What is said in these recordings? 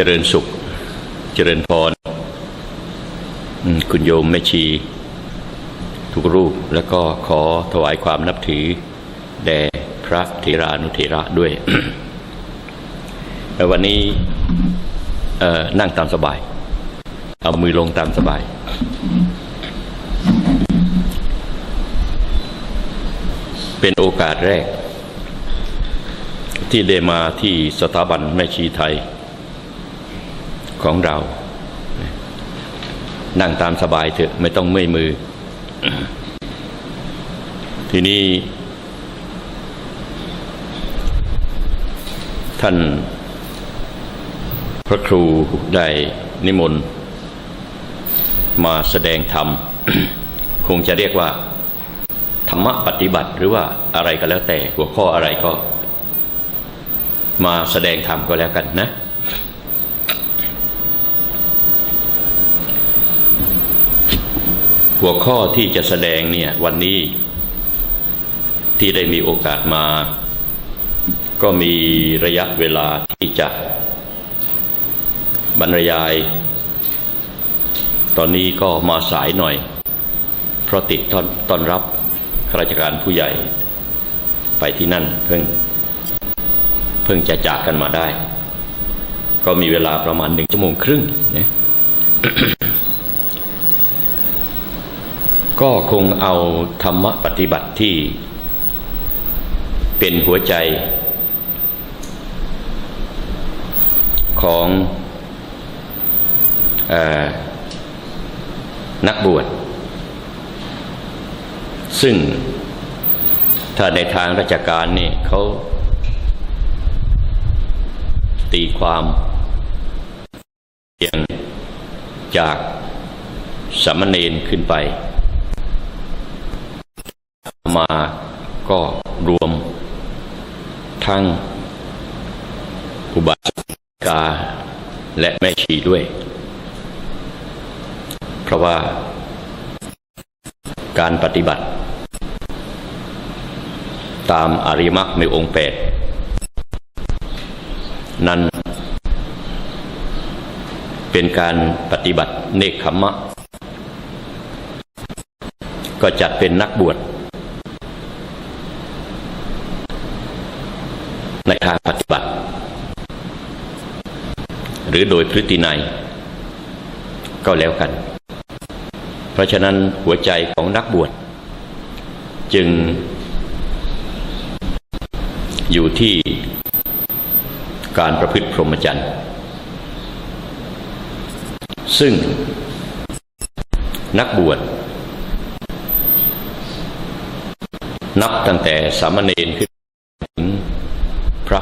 เจริญสุข เจริญพร คุณโยมแม่ชี ทุกรูปแล้วก็ขอถวายความนับถือ แด่พระเถรานุเถระด้วย วันนี้นั่งตามสบาย เอามือลงตามสบาย เป็นโอกาสแรก ที่ได้มาที่สถาบันแม่ชีไทย ของเรา นั่งตามสบายเถอะไม่ต้องเมื่อยมือ ทีนี้ ท่าน พระครูได้นิมนต์มาแสดงธรรม คงจะเรียกว่า ธรรมะปฏิบัติหรือว่าอะไรก็แล้วแต่หัวข้ออะไรก็ มาแสดงธรรมก็แล้วกันนะ หัวข้อที่จะแสดงเนี่ยวันนี้ที่ได้มีโอกาสมา ก็มีระยะเวลาที่จะ บรรยาย ตอนนี้ก็มาสายหน่อย เพราะติดต้อนตอนรับข้าราชการผู้ใหญ่ ไปที่นั่นเพิ่ง เพิ่งจะจากกันมาได้ ก็มีเวลาประมาณหนึ่งชั่วโมงครึ่งนะ ก็คงเอาธรรมปฏิบัติที่เป็นหัวใจ ของออนักบวช ซึ่งถ้าในทางราชการนี่เขาตีความเพียงจากสามเณรขึ้นไป มาก็รวม ทั้งอุบาสิกาและแม่ชีด้วย เพราะว่าการปฏิบัติ ตามอริมรรคในองค์แปดนั้น เป็นการปฏิบัติเนคขมมะ ก็จัดเป็นนักบวช ในทางปฏิบัติ หรือโดยพฤตินัย ก็แล้วกัน เพราะฉะนั้นหัวใจของนักบวช จึง อยู่ที่การประพฤติพรหมจรรย์ ซึ่งนักบวช นับตั้งแต่สามเณรขึ้น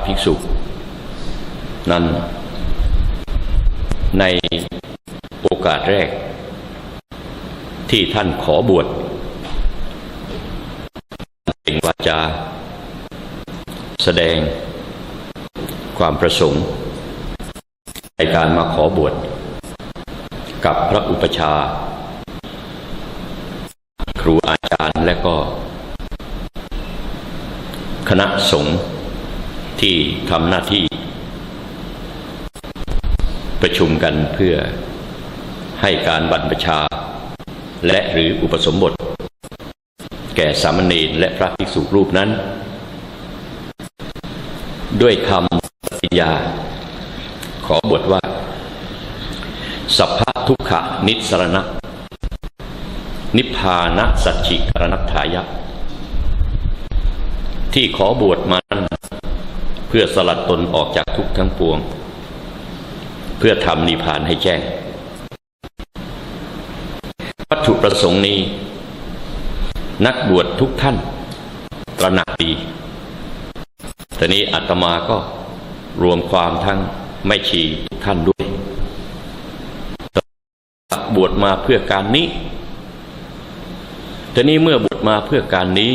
ภิกษุ นั้น ในโอกาสแรก ที่ท่านขอบวชเป็นวาจา แสดงความประสงค์ ในการมาขอบวชกับพระอุปชา ครูอาจารย์และก็ คณะสงฆ์ ที่ทำหน้าที่ ประชุมกันเพื่อให้การบรรพชา และหรืออุปสมบท แก่สามเณรและพระภิกษุรูปนั้น ด้วยคำปฏิญญาขอบทว่า สัพพะทุกขะนิสรณะ นิพพานะสัจฉิกรณัตถายะ ที่ขอบวชมานั้น เพื่อสลัดตนออกจากทุกข์ทั้งปวง เพื่อทำนิพพานให้แจ้ง วัตถุประสงค์นี้ นักบวชทุกท่านตระหนักดีแต่นี้อาตมาก็รวมความทั้งไม่ชีทุกท่านด้วย บวชมาเพื่อการนี้แต่นี้เมื่อบวชมาเพื่อการนี้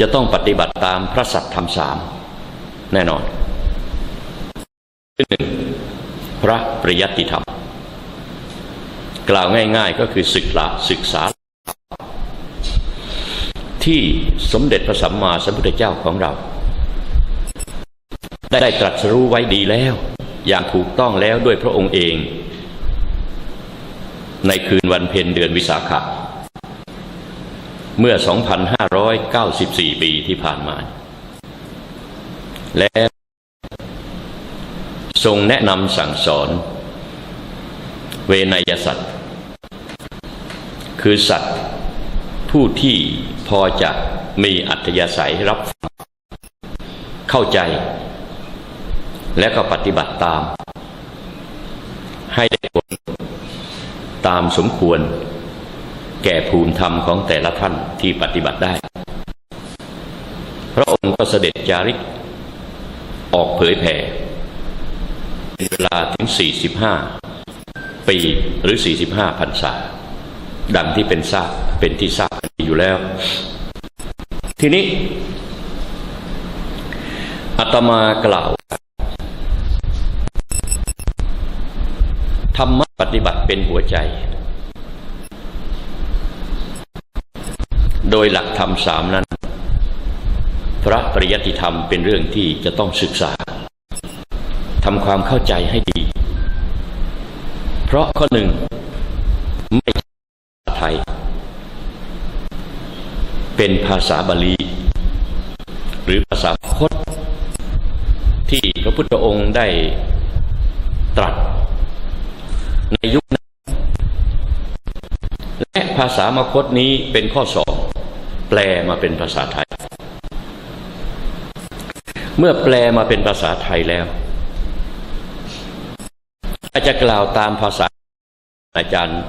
จะต้องปฏิบัติตามพระสัตธรรมสามแน่นอนหนึ่งพระปริยัติธรรม กล่าวง่ายๆก็คือศึกษาศึกษา ที่สมเด็จพระสัมมาสัมพุทธเจ้าของเรา ได้ตรัสรู้ไว้ดีแล้ว อย่างถูกต้องแล้วด้วยพระองค์เอง ในคืนวันเพ็ญเดือนวิสาขะ เมื่อ 2,594 ปีที่ผ่านมา และทรงแนะนำสั่งสอน เวนยสัตว์คือสัตว์ผู้ที่พอจะมีอัธยาศัยรับเข้าใจ และก็ปฏิบัติตาม ให้ได้ผลตามสมควร แก่ภูมิธรรมของแต่ละท่านที่ปฏิบัติได้ พระองค์ก็เสด็จจาริก ออกเผยแผ่เป็นเวลาถึง 45 ปีหรือ 45พรรษา ดังที่เป็นทราบเป็นที่ทราบกันอยู่แล้ว ทีนี้อาตมากล่าวธรรมะปฏิบัติเป็นหัวใจ โดยหลักธรรมสามนั้น พระปริยัติธรรมเป็นเรื่องที่จะต้องศึกษาทำความเข้าใจให้ดี เพราะข้อหนึ่งไม่ใช่ภาษาไทย เป็นภาษาบาลี หรือภาษาคต ที่พระพุทธองค์ได้ตรัสในยุคนั้นและภาษามคตนี้เป็นข้อสอ แปลมาเป็นภาษาไทย เมื่อแปลมาเป็นภาษาไทยแล้วอาจะกล่าวตามภาษาอาจารย์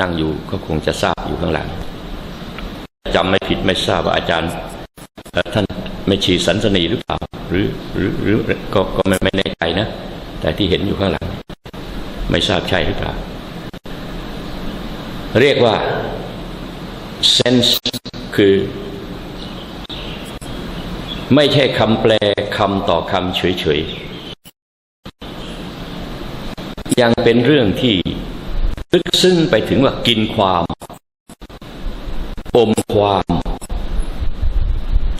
นั่งอยู่ก็คงจะทราบอยู่ข้างหลังจำไม่ผิดไม่ทราบว่าอาจารย์ท่านไม่ชีสันสนีหรือเปล่า หรือหรือหรือก็ก็ไม่ไม่แน่ใจนะ แต่ที่เห็นอยู่ข้างหลัง ไม่ทราบใช่หรือเปล่า เรียกว่า sense คือ ไม่ใช่คำแปลคำต่อคำเฉยๆ ยังเป็นเรื่องที่ลึกซึ้งไปถึงว่ากินความอมความ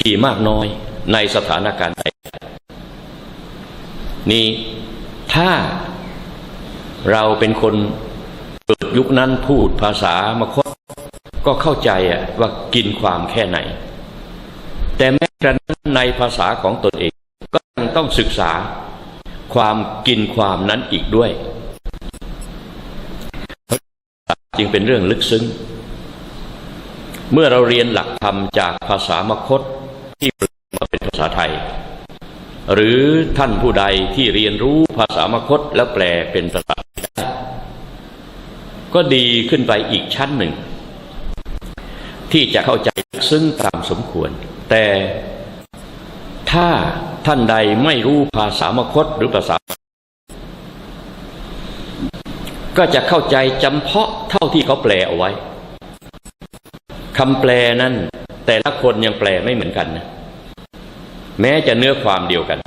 กี่มากน้อยในสถานการณ์ใดนี่ถ้าเราเป็นคนเกิดยุคนั้นพูดภาษามคต ก็เข้าใจอะว่ากินความแค่ไหน แต่แม้กระนั้นในภาษาของตนเองก็ยังต้องศึกษาความกินความนั้นอีกด้วย จึงเป็นเรื่องลึกซึ้ง เมื่อเราเรียนหลักธรรมจากภาษามคตที่แปลมาเป็นภาษาไทย หรือท่านผู้ใดที่เรียนรู้ภาษามคตแล้วแปลเป็นภาษาไทยก็ดีขึ้นไปอีกชั้นหนึ่ง ที่จะเข้าใจลึกซึ้งตามสมควร แต่ถ้าท่านใดไม่รู้ภาษามคตหรือภาษา ก็จะเข้าใจจำเพาะเท่าที่เขาแปลเอาไว้คำแปลนั้น แต่ละคนยังแปลไม่เหมือนกันนะแม้จะเนื้อความเดียวกัน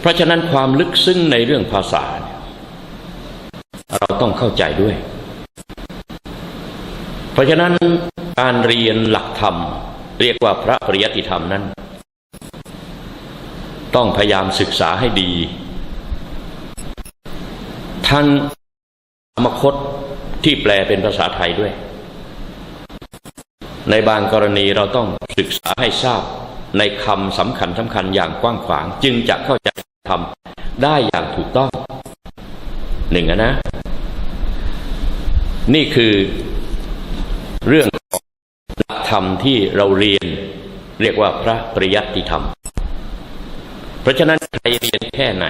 เพราะฉะนั้นความลึกซึ้งในเรื่องภาษา เราต้องเข้าใจด้วย เพราะฉะนั้นการเรียนหลักธรรม เรียกว่าพระปริยัติธรรมนั้น ต้องพยายามศึกษาให้ดี ทั้งธรรมคตที่แปลเป็นภาษาไทยด้วย ในบางกรณีเราต้องศึกษาให้ทราบในคำสำคัญสำคัญอย่างกว้างขวาง จึงจะเข้าใจธรรมได้อย่างถูกต้องหนึ่งนะ นี่คือ เรื่องหลักธรรมที่เราเรียนเรียกว่าพระปริยัติธรรม เพราะฉะนั้นใครเรียนแค่ไหน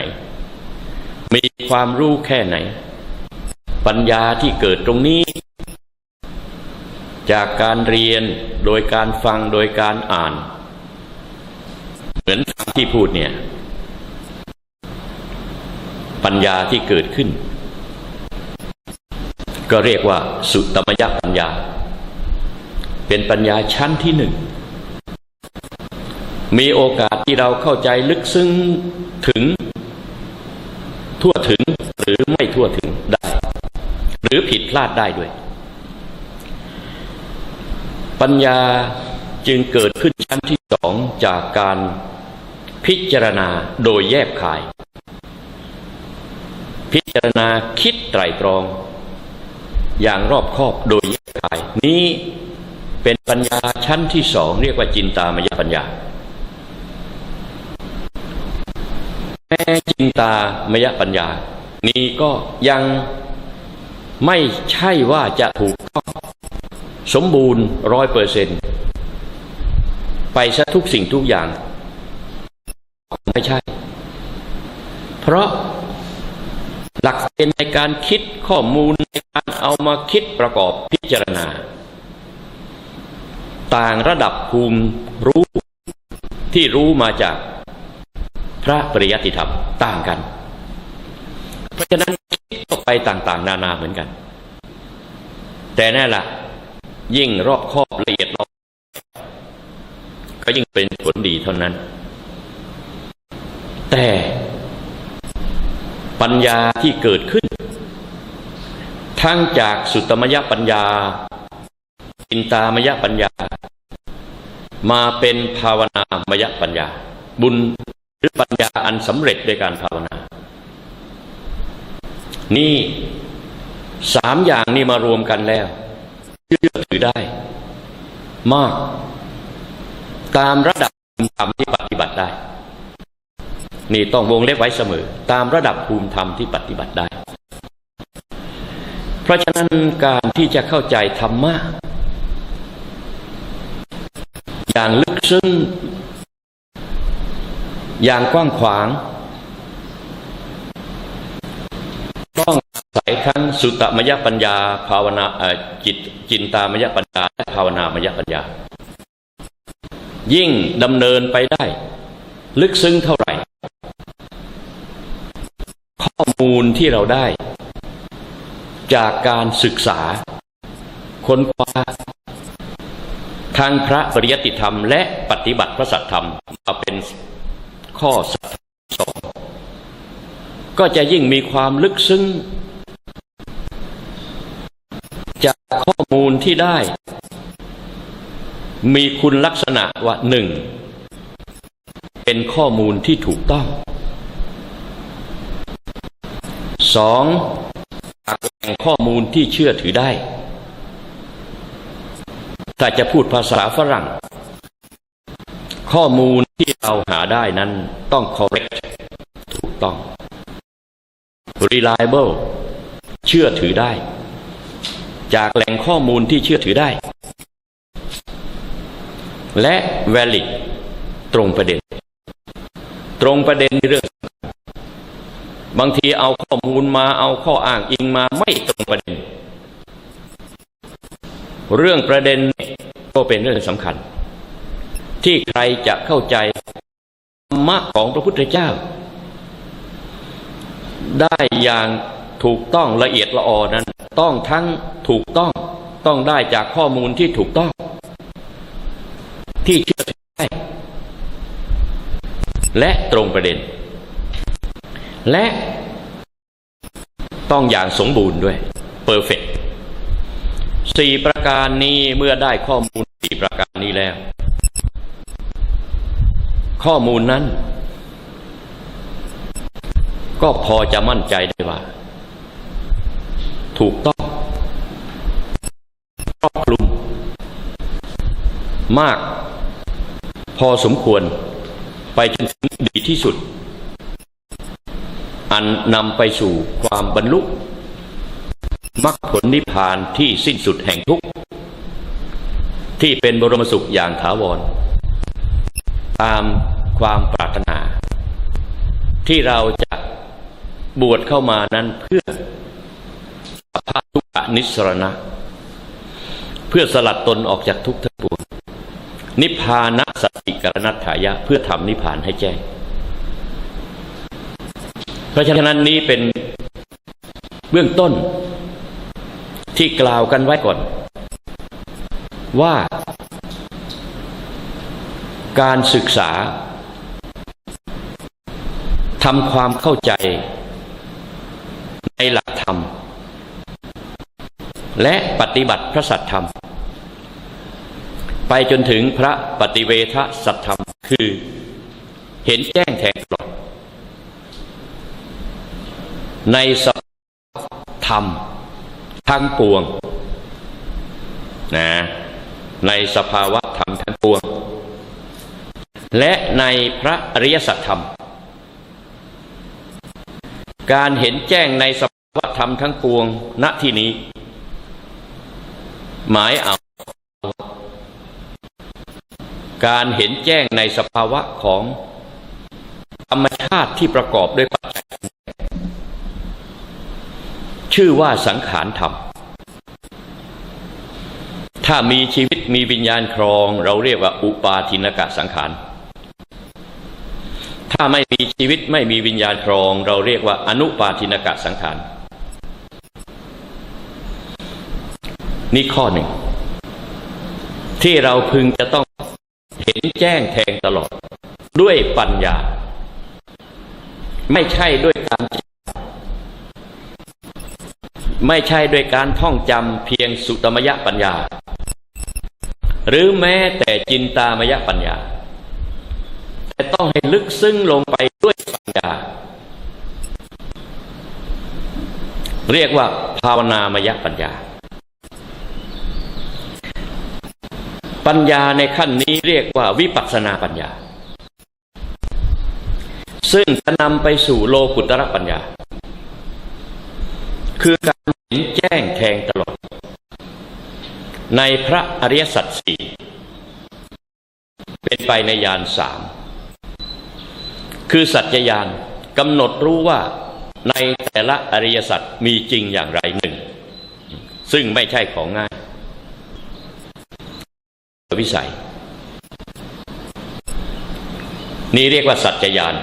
มีความรู้แค่ไหน ปัญญาที่เกิดตรงนี้ จากการเรียนโดยการฟังโดยการอ่าน เหมือนที่พูดเนี่ย ปัญญาที่เกิดขึ้น ก็เรียกว่าสุตตมยปัญญา เป็นปัญญาชั้นที่หนึ่ง มีโอกาสที่เราเข้าใจลึกซึ้งถึง ทั่วถึงหรือไม่ทั่วถึงได้ หรือผิดพลาดได้ด้วย ปัญญาจึงเกิดขึ้นชั้นที่สองจากการพิจารณาโดยแยบคาย พิจารณาคิดไตรตรอง อย่างรอบคอบโดยแยบคาย นี้ เป็นปัญญาชั้นที่สองเรียกว่าจินตามยปัญญา แม้จินตามยปัญญา นี้ก็ยังไม่ใช่ว่าจะถูกต้องสมบูรณ์ร้อยเปอร์เซนไปซะทุกสิ่งทุกอย่าง ไม่ใช่ เพราะหลักเกณฑ์ในการคิดข้อมูลในการเอามาคิดประกอบพิจารณา ต่างระดับภูมิรู้ที่รู้มาจากพระปริยัติธรรมต่างกัน เพราะฉะนั้นคิดออกไปต่างๆ นานาเหมือนกัน แต่แน่ละยิ่งรอบครอบละเอียดรอบก็ยิ่งเป็นผลดีเท่านั้น แต่ปัญญาที่เกิดขึ้น ทั้งจากสุตตมยปัญญา อินตามยปัญญา มาเป็นภาวนามยปัญญา บุญหรือปัญญาอันสำเร็จด้วยการภาวนา นี่สามอย่างนี้มารวมกันแล้วเชื่อถือได้ มาก ตามระดับภูมิธรรมที่ปฏิบัติได้ นี่ต้องวงเล็บไว้เสมอ ตามระดับภูมิธรรมที่ปฏิบัติได้ เพราะฉะนั้นการที่จะเข้าใจธรรมะ อย่างลึกซึ้ง อย่างกว้างขวาง ต้องอาศัยทั้งสุตมยปัญญา ภาวนาจิตจินตามยปัญญาและภาวนามยปัญญา ยิ่งดำเนินไปได้ ลึกซึ้งเท่าไหร่ ข้อมูลที่เราได้ จากการศึกษา ค้นคว้า ทางพระปริยติธรรมและปฏิบัติพระสัทธรรมมาเป็นข้อสัตสองก็จะยิ่งมีความลึกซึ้งจากข้อมูลที่ได้ มีคุณลักษณะว่าหนึ่งเป็นข้อมูลที่ถูกต้องสองจากแหล่งข้อมูลที่เชื่อถือได้ ถ้าจะพูดภาษาฝรั่ง ข้อมูลที่เราหาได้นั้นต้อง correct ถูกต้อง reliable เชื่อถือได้ จากแหล่งข้อมูลที่เชื่อถือได้ และ valid ตรงประเด็น ตรงประเด็นในเรื่อง บางทีเอาข้อมูลมาเอาข้ออ้างอิงมาไม่ตรงประเด็น เรื่องประเด็น ก็เป็นเรื่องสำคัญ ที่ใครจะเข้าใจธรรมะของพระพุทธเจ้า ได้อย่างถูกต้องละเอียดละออนั้น ต้องทั้งถูกต้องต้องได้จากข้อมูลที่ถูกต้อง ที่เชื่อถือได้และตรงประเด็น และต้องอย่างสมบูรณ์ด้วยเ e อร์เฟก สี่ประการนี้เมื่อได้ข้อมูลสี่ประการนี้แล้ว ข้อมูลนั้น ก็พอจะมั่นใจได้ว่า ถูกต้องครอบคลุม มาก พอสมควรไปจนถึงดีที่สุด อันนำไปสู่ความบรรลุ มรรคผลนิพพานที่สิ้นสุดแห่งทุกข์ที่เป็นบรมสุขอย่างถาวร ตามความปรารถนา ที่เราจะบวชเข้ามานั้นเพื่อสภาพทุกขนิสรณะ เพื่อสลัดตนออกจากทุกข์ทั้งปวงนิพพานะสติกรณัตถายะ เพื่อทำนิพพานให้แจ้ง เพราะฉะนั้นนี้เป็นเบื้องต้น ที่กล่าวกันไว้ก่อน ว่า การศึกษาทำความเข้าใจในหลักธรรม และปฏิบัติพระสัทธรรม ไปจนถึงพระปฏิเวทสัทธรรม คือเห็นแจ้งแทงตลอดในสภาธรรม ทั้งปวงนะในสภาวะธรรมทั้งปวง และในพระอริยสัจธรรม การเห็นแจ้งในสภาวะธรรมทั้งปวงณที่นี้ หมายเอา การเห็นแจ้งในสภาวะของธรรมชาติที่ประกอบด้วยปัจจัย ชื่อว่าสังขารธรรม ถ้ามีชีวิตมีวิญญาณครอง เราเรียกว่าอุปาทินกะสังขาร ถ้าไม่มีชีวิตไม่มีวิญญาณครอง เราเรียกว่าอนุปาทินกะสังขาร นี่ข้อหนึ่ง ที่เราพึงจะต้องเห็นแจ้งแทงตลอด ด้วยปัญญา ไม่ใช่ด้วยการ ไม่ใช่ด้วยการท่องจำเพียงสุตมยปัญญา หรือแม้แต่จินตามยปัญญา แต่ต้องให้ลึกซึ้งลงไปด้วยปัญญา เรียกว่าภาวนามยปัญญา ปัญญาในขั้นนี้เรียกว่าวิปัสสนาปัญญา ซึ่งจะนำไปสู่โลกุตระปัญญาคือการ เห็นแจ้งแทงตลอด ในพระอริยสัจสี่เป็นไปในยานสามคือสัจจยานกำหนดรู้ว่าในแต่ละอริยสัจมีจริงอย่างไรหนึ่ง ซึ่งไม่ใช่ของง่ายวิสัย นี่เรียกว่าสัจจยาน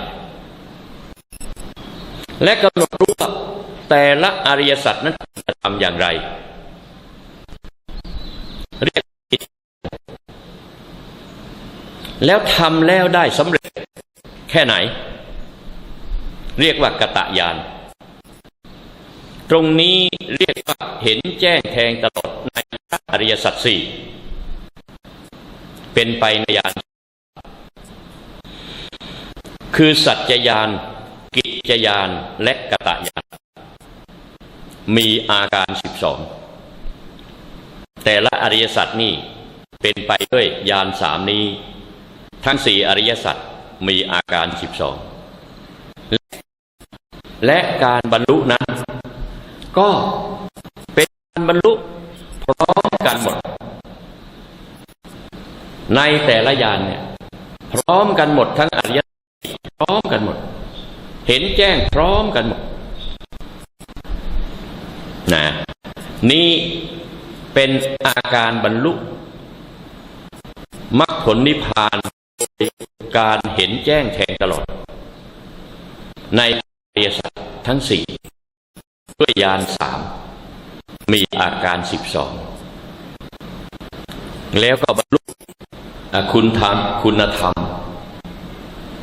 และกำหนดรู้ว่า แต่ละอริยสัจนั้นทำอย่างไรเรียกจิตแล้วทำแล้วได้สำเร็จ แค่ไหน เรียกว่ากตะยาน ตรงนี้เรียกว่าเห็นแจ้งแทงตลอดในอริยสัจสี่เป็นไปในยาน คือสัจจยาน กิจยานและกตะยาน มีอาการสิบสองแต่ละอริยสัจนี่เป็นไปด้วยยานสามนี้ ทั้งสี่อริยสัจมีอาการสิบสองและการบรรลุนั้น ก็เป็นการบรรลุพร้อมกันหมด ในแต่ละยานเนี่ยพร้อมกันหมดทั้งอริยพร้อมกันหมด เห็นแจ้งพร้อมกันหมด นะนี่เป็นอาการบรรลุมรรคผลนิพพานการเห็นแจ้งแทงตลอด ในอริยสัจทั้งสี่ด้วยยานสามมีอาการสิบสองแล้วก็บรรลุคุณธรรมคุณธรรม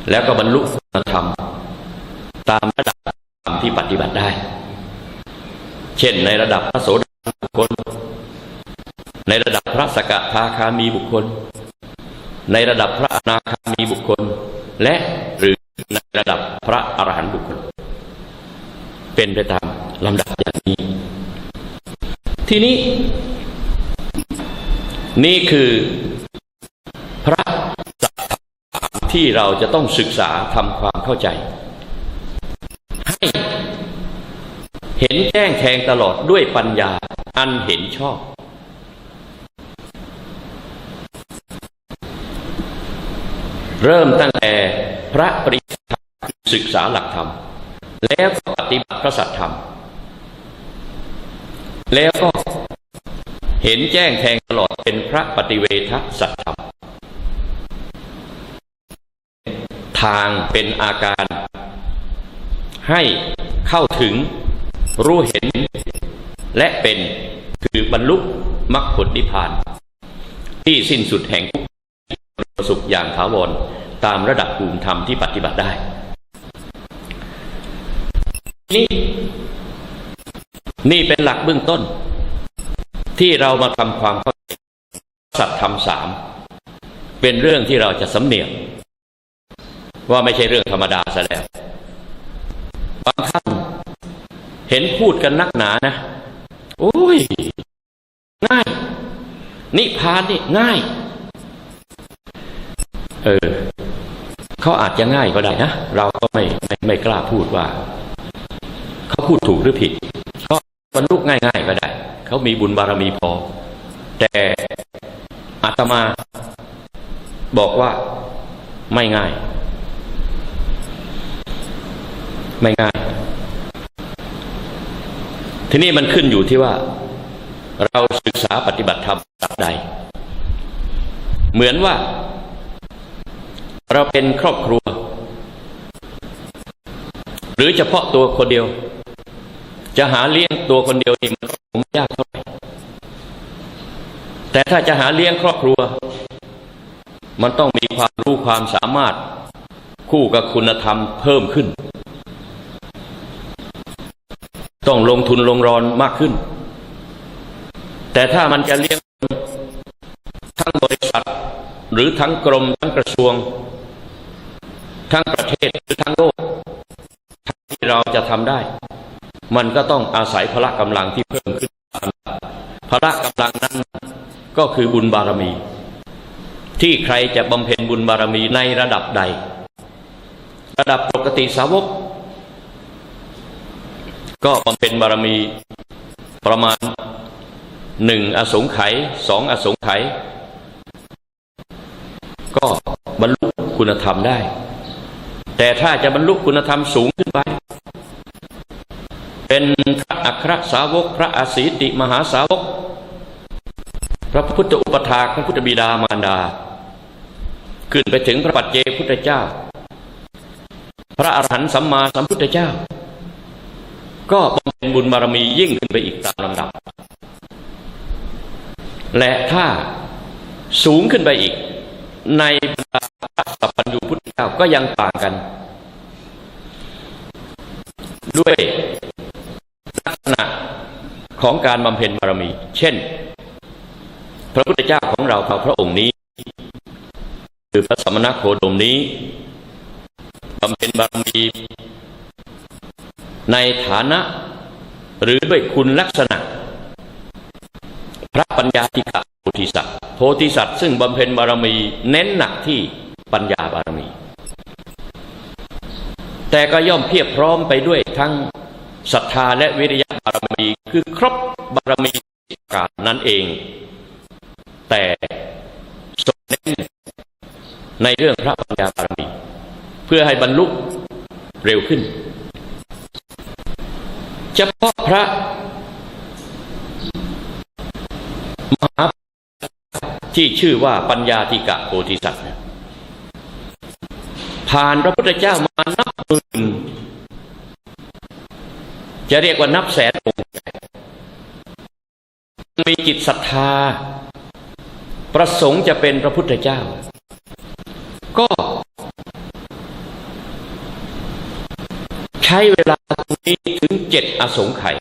แล้วก็บรรลุคุณธรรม ตามระดับที่ปฏิบัติได้ เช่นในระดับพระโสดาบุคคล ในระดับพระสกทาคามีบุคคล ในระดับพระอนาคามีบุคคล และหรือในระดับพระอรหันต์บุคคล เป็นไปตามลำดับอย่างนี้ ทีนี้ นี่คือพระสัจที่เราจะต้องศึกษาทำความเข้าใจ ห็นแจ้งแทงตลอดด้วยปัญญาอันเห็นชอบ เริ่มตั้งแต่พระปริยัติธรรมศึกษาหลักธรรม แล้วก็ปฏิบัติพระสัจธรรม แล้วก็เห็นแจ้งแทงตลอดเป็นพระปฏิเวทสัจธรรม ทางเป็นอาการให้เข้าถึง รู้เห็นและเป็นคือบรรลุมรรคผลนิพพาน ที่สิ้นสุดแห่งทุกข์สุขอย่างถาวรตามระดับภูมิธรรมที่ปฏิบัติได้ นี่นี่เป็นหลักเบื้องต้น ที่เรามาทำความเข้าใจสัตธรรมสามเป็นเรื่องที่เราจะสำเนียกว่าไม่ใช่เรื่องธรรมดาซะแล้วบางท่าน เห็นพูดกันนักหนานะ โอ้ย ง่าย นิพพานนี่ง่าย เออเขาอาจจะง่ายก็ได้นะ เราก็ไม่ไม่ไม่กล้าพูดว่า เขาพูดถูกหรือผิด ก็บรรลุง่ายๆก็ได้ เขามีบุญบารมีพอ แต่อาตมาบอกว่าไม่ง่าย ไม่ง่าย ทีนี้มันขึ้นอยู่ที่ว่า เราศึกษาปฏิบัติธรรมแบบใด เหมือนว่า เราเป็นครอบครัว หรือเฉพาะตัวคนเดียว จะหาเลี้ยงตัวคนเดียวนี่มันคงยากเท่าไหร่แต่ถ้าจะหาเลี้ยงครอบครัว มันต้องมีความรู้ความสามารถคู่กับคุณธรรมเพิ่มขึ้น ต้องลงทุนลงรอนมากขึ้น แต่ถ้ามันจะเลี้ยงทั้งบริษัท หรือทั้งกรมทั้งกระทรวง ทั้งประเทศหรือทั้งโลกที่เราจะทำได้ มันก็ต้องอาศัยพละกำลังที่เพิ่มขึ้นตามลำดับพละกำลังนั้นก็คือบุญบารมี ที่ใครจะบำเพ็ญบุญบารมีในระดับใด ระดับปกติสาวก ก็บำเพ็ญบารมีประมาณหนึ่งอสงไขยสองอสงไขยก็บรรลุคุณธรรมได้ แต่ถ้าจะบรรลุคุณธรรมสูงขึ้นไป เป็นพระอัครสาวก พระอาศีติมหาสาวก พระพุทธอุปถาพระพุทธบิดามารดา ขึ้นไปถึงพระปัจเจพุทธเจ้า พระอรหันต์สัมมาสัมพุทธเจ้า ก็บำเพ็ญบุญบารมียิ่งขึ้นไปอีกตามลำดับ และถ้าสูงขึ้นไปอีก ในพระสัพพัญญูพุทธเจ้าก็ยังต่างกัน ด้วยลักษณะของการบำเพ็ญบารมี เช่น พระพุทธเจ้าของเราพระองค์นี้คือพระสมณโคดมนี้บำเพ็ญบารมี ในฐานะหรือด้วยคุณลักษณะ พระปัญญาธิกะโพธิสัตว์โพธิสัตว์ซึ่งบำเพ็ญบารมีเน้นหนักที่ปัญญาบารมี แต่ก็ย่อมเพียบพร้อมไปด้วยทั้งศรัทธาและวิริยะบารมีคือครบบารมีกานั้นเอง แต่ทรงเน้นในเรื่องพระปัญญาบารมี เพื่อให้บรรลุเร็วขึ้น เฉพาะพระมหาที่ชื่อว่าปัญญาธิกะโพธิสัตว์ผ่านพระพุทธเจ้ามานับหมื่นจะเรียกว่านับแสนองค์มีจิตศรัทธา ประสงค์จะเป็นพระพุทธเจ้า ก็ ใช้เวลาตรงนี้ถึงเจ็ดอสงไขย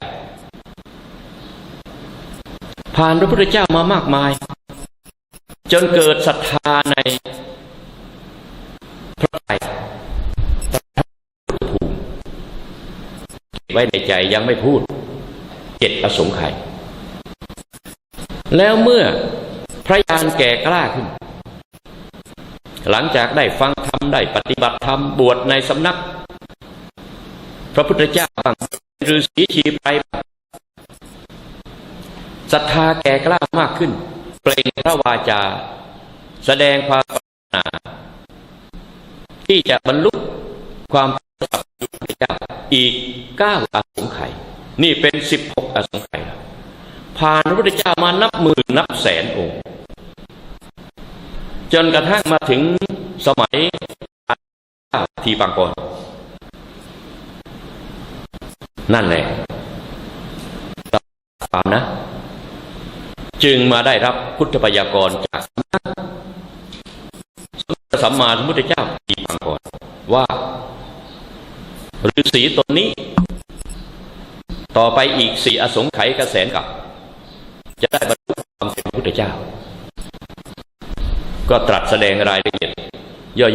ผ่านพระพุทธเจ้ามามากมาย จนเกิดศรัทธาในพระไตรพระพุทธภูมิเก็บไว้ในใจยังไม่พูดเจ็ดอสงไขยแล้วเมื่อพระยานแก่กล้าขึ้น หลังจากได้ฟังธรรมได้ปฏิบัติธรรมบวชในสำนัก พระพุทธเจ้าบางฤาษีชีไปศรัทธาแก่กล้ามากขึ้น เปล่งพระวาจา แสดงความปรารถนา ที่จะบรรลุความป็นพระพุทธเจ้าอีกเก้าอสงไขยนี่เป็นสิบหกอสงไขยผ่านพระพุทธเจ้ามานับหมื่นนับแสนองค์จนกระทั่งมาถึงสมัยทีปังกร นั่นแหละตามนะ จึงมาได้รับพุทธพยากรจากสำนักสัมมาสัมพุทธเจ้าทีปังกรว่าฤาษีตนนี้ ต่อไปอีกสี่อสงไขยกระแสนกับ จะได้บรรลุความเป็นพระพุทธเจ้า ก็ตรัสแสดงรายละเอียด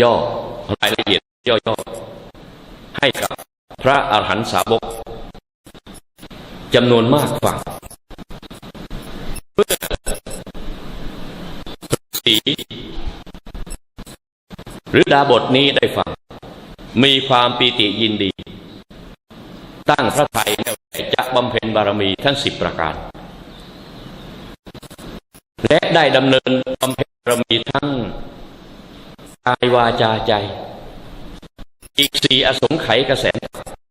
ย่อๆรายละเอียด ย่อๆให้กับพระอรหันตสาวก จำนวนมากฟังเพื่อสีหรือดาบทนี้ได้ฟัง มีความปีติยินดี ตั้งพระไทยแน่วแน่จะบำเพ็ญบารมีทั้งสิบประการ และได้ดำเนินบำเพ็ญบารมีทั้งกายวาจาใจ อีกสี่อสงไขยกระแส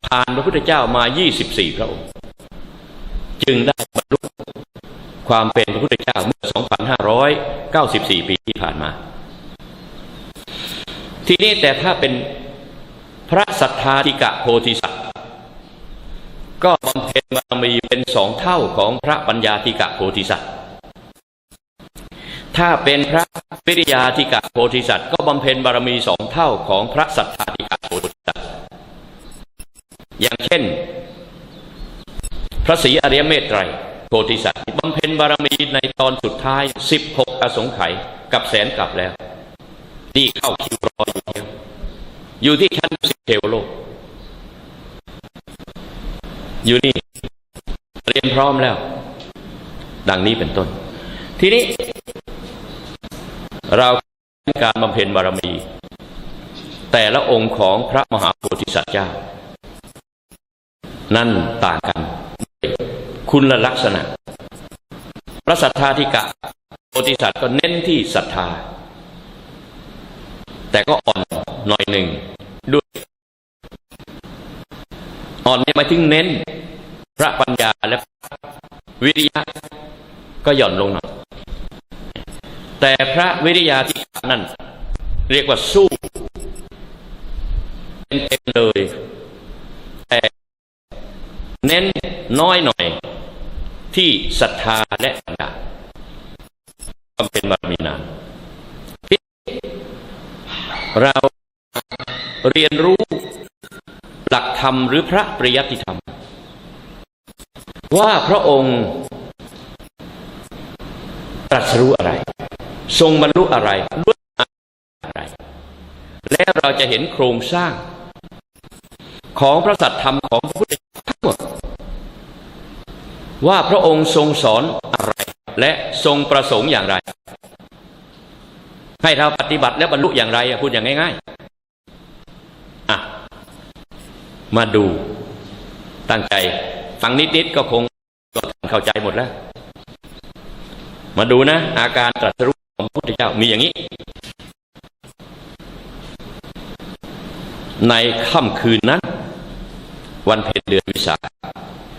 ผ่านพระพุทธเจ้ามา 24 พระองค์ จึงได้บรรลุความเป็นพระพุทธเจ้าเมื่อ 2,594 ปีที่ผ่านมา ทีนี้แต่ถ้าเป็นพระสัทธาธิกะโพธิสัตว์ก็บำเพ็ญบารมีเป็นสองเท่าของพระปัญญาธิกะโพธิสัตว์ ถ้าเป็นพระวิริยาธิกะโพธิสัตว์ ก็บำเพ็ญบารมีสองเท่าของพระสัทธาธิกะโพธิสัตว์ อย่างเช่น ระศรีอริยเมตไตรโพธิสัตว์บำเพ็ญบารมีในตอนสุดท้าย 16 อสงไขยกับแสนกลับแล้ว นี่เข้าคิวรออยู่เดียวอยู่ที่ชั้นสิเทวโลก อยู่นี่เรียมพร้อมแล้ว ดังนี้เป็นต้น ทีนี้ เราการบำเพ็ญบารมี แต่ละองค์ของพระมหาโพธิสัตว์เจ้า นั่นต่างกัน คุณลักษณะ พระสัทธาธิกะโพธิสัตว์ก็เน้นที่ศรัทธา แต่ก็อ่อนหน่อยหนึ่งด้วย อ่อนนี่หมายถึงเน้น พระปัญญาและวิริยะก็หย่อนลงหน่อยแต่พระวิริยาธิกานั่น เรียกว่าสู้เป็นเต็มเลยแต่เน้นน้อยหน่อย ที่ศรัทธาและปัญญาบำเพ็ญบารมีนานเราเรียนรู้หลักธรรมหรือพระปริยัติธรรม ว่าพระองค์ตรัสรู้อะไร ทรงบรรลุอะไรด้วยอะไร แล้วเราจะเห็นโครงสร้าง ของพระสัตธรรมของ ว่าพระองค์ทรงสอนอะไร และทรงประสงค์อย่างไร ให้เราปฏิบัติและบรรลุอย่างไรพูดอย่างง่ายๆอะมาดูตั้งใจ ฟังนิดๆก็คงก็เข้าใจหมดแล้ว มาดูนะ อาการตรัสรู้ของพระพุทธเจ้ามีอย่างนี้ ในค่ำคืนนั้น วันเพ็ญเดือนวิสาข